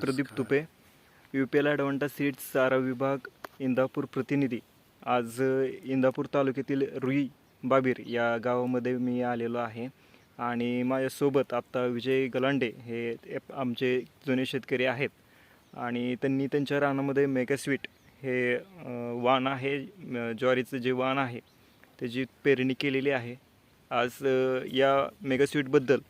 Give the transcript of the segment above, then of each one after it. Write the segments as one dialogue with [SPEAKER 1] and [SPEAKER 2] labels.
[SPEAKER 1] Pradeep Tupe U P L Advanta seeds चारा विभाग इंदापूर प्रतिनिधी. आज इंदापूर तालुक्यातील रुई बाबीर या गावामध्ये मी आलेलो आहे. आणि माझ्यासोबत आत्ता विजय गलांडे हे आमचे जुने शेतकरी आहेत. आणि त्यांनी त्यांच्या रानामध्ये मेगास्वीट हे वाण आहे ज्वारीचं जे वाण आहे त्याची पेरणी केलेली आहे. आज या मेगास्वीटबद्दल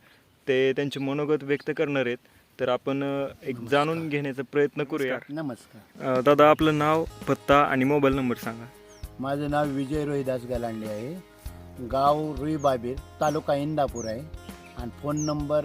[SPEAKER 1] ते त्यांचे मनोगत व्यक्त करणार आहेत. तर आपण एक जाणून घेण्याचा प्रयत्न करूया.
[SPEAKER 2] नमस्कार
[SPEAKER 1] अ, दादा आपलं नाव पत्ता आणि मोबाईल नंबर सांगा.
[SPEAKER 2] माझं नाव विजय रोहिदास गलांडे आहे. गाव रुई बाबीर तालुका इंदापूर आहे. आणि फोन नंबर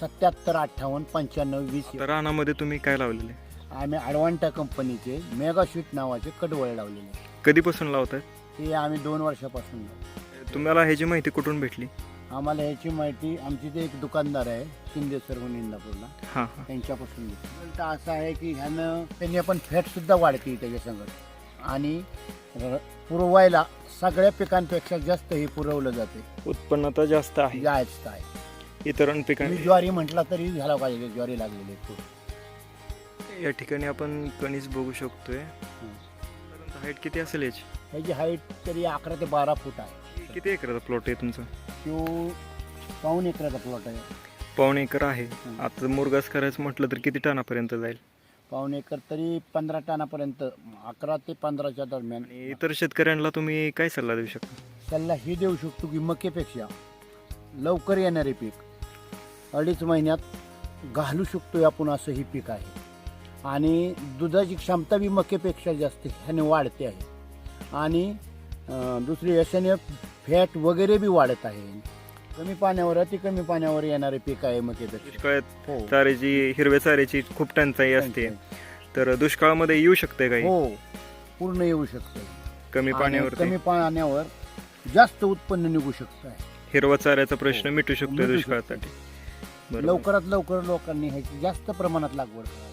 [SPEAKER 2] सत्याहत्तर अठ्ठावन्न पंच्याण्णव वीस
[SPEAKER 1] तर रानामध्ये तुम्ही काय लावलेले
[SPEAKER 2] आम्ही ॲडवांटा कंपनीचे मेगा स्वीट नावाचे कडवळ लावलेले.
[SPEAKER 1] कधीपासून लावतात
[SPEAKER 2] ते आम्ही दोन वर्षापासून लावतो.
[SPEAKER 1] तुम्हाला ह्याची माहिती कुठून भेटली?
[SPEAKER 2] आम्हाला ह्याची माहिती आमची ते एक दुकानदार आहे शिंदे सर म्हणून इंदापूरला
[SPEAKER 1] हां हां.
[SPEAKER 2] त्यांच्यापासून घेतली. उलट असं आहे की ह्यानं त्यांनी आपण फॅटसुद्धा वाढते त्याच्या संगत. आणि र- पुरवायला सगळ्या पिकांपेक्षा जास्त हे पुरवलं जाते.
[SPEAKER 1] उत्पन्न आता जास्त आहे.
[SPEAKER 2] जास्त आहे.
[SPEAKER 1] इतरांपिकांनी
[SPEAKER 2] तुम्ही ज्वारी म्हटला तरी झाला पाहिजे ज्वारी लागलेली आहे खूप.
[SPEAKER 1] या ठिकाणी आपण कणीस बघू शकतोय. हाईट किती असेल याची?
[SPEAKER 2] ह्याची हाईट तरी अकरा ते बारा फूट आहे.
[SPEAKER 1] किती एकराचा प्लॉट आहे तुमचा?
[SPEAKER 2] तो पाऊन एकराचा प्लॉट आहे.
[SPEAKER 1] पाऊणे एकर आहे. आता मुरगास करायचं म्हटलं तर किती टनापर्यंत जाईल?
[SPEAKER 2] पाऊन एकर तरी पंधरा टनापर्यंत अकरा ते पंधराच्या दरम्यान.
[SPEAKER 1] आणि इतर शेतकऱ्यांना तुम्ही काय सल्ला देऊ शकता?
[SPEAKER 2] त्याला हे देऊ शकतो की मकेपेक्षा लवकर येणारे पीक अडीच महिन्यात घालू शकतो आपण असं ही पीक आहे. आणि दुधाची क्षमता बी मकेपेक्षा जास्त ह्याने वाढते आहे. आणि अं, दुसरी याच्याने फॅट वगैरे बी वाढत आहे. कमी पाण्यावर अति कमी पाण्यावर येणारे पीक आहे मकेपेक्षा
[SPEAKER 1] दुष्काळात
[SPEAKER 2] हो.
[SPEAKER 1] चाऱ्याची हिरव्या चाऱ्याची खूप टंचाई असते. तर दुष्काळामध्ये येऊ शकते काही?
[SPEAKER 2] हो. पूर्ण येऊ शकतं.
[SPEAKER 1] कमी पाण्यावर
[SPEAKER 2] कमी पाण्यावर जास्त उत्पन्न निघू शकतं. आहे
[SPEAKER 1] हिरवा चाऱ्याचा प्रश्न
[SPEAKER 2] हो.
[SPEAKER 1] मिटू शकतो
[SPEAKER 2] मिटू
[SPEAKER 1] दुष्काळासाठी. बरोबर.
[SPEAKER 2] लवकरात लवकर लोकांनी ह्याची जास्त प्रमाणात लागवड करावी.